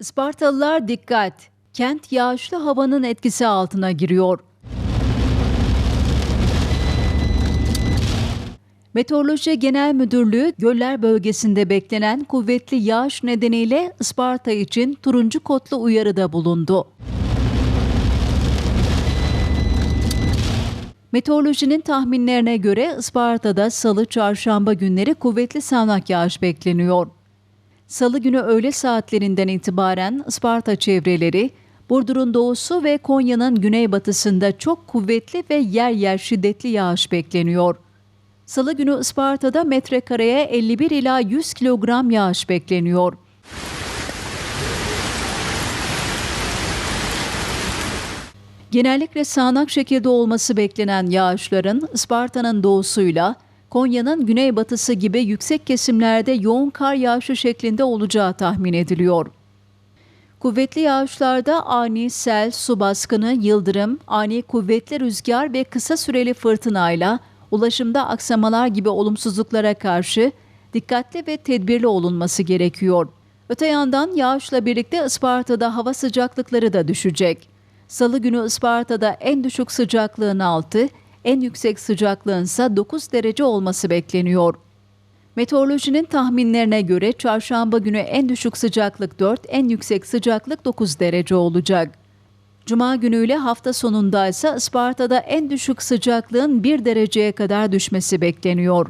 Ispartalılar dikkat! Kent yağışlı havanın etkisi altına giriyor. Meteoroloji Genel Müdürlüğü göller bölgesinde beklenen kuvvetli yağış nedeniyle Isparta için turuncu kodlu uyarıda bulundu. Meteorolojinin tahminlerine göre Isparta'da salı çarşamba günleri kuvvetli sağanak yağış bekleniyor. Salı günü öğle saatlerinden itibaren Isparta çevreleri, Burdur'un doğusu ve Konya'nın güneybatısında çok kuvvetli ve yer yer şiddetli yağış bekleniyor. Salı günü Isparta'da metrekareye 51 ila 100 kilogram yağış bekleniyor. Genellikle sağanak şekilde olması beklenen yağışların Isparta'nın doğusuyla Konya'nın güneybatısı gibi yüksek kesimlerde yoğun kar yağışı şeklinde olacağı tahmin ediliyor. Kuvvetli yağışlarda ani sel, su baskını, yıldırım, ani kuvvetli rüzgar ve kısa süreli fırtınayla ulaşımda aksamalar gibi olumsuzluklara karşı dikkatli ve tedbirli olunması gerekiyor. Öte yandan yağışla birlikte Isparta'da hava sıcaklıkları da düşecek. Salı günü Isparta'da en düşük sıcaklığın 6, en yüksek sıcaklığın ise 9 derece olması bekleniyor. Meteorolojinin tahminlerine göre çarşamba günü en düşük sıcaklık 4, en yüksek sıcaklık 9 derece olacak. Cuma günüyle hafta sonunda ise Isparta'da en düşük sıcaklığın 1 dereceye kadar düşmesi bekleniyor.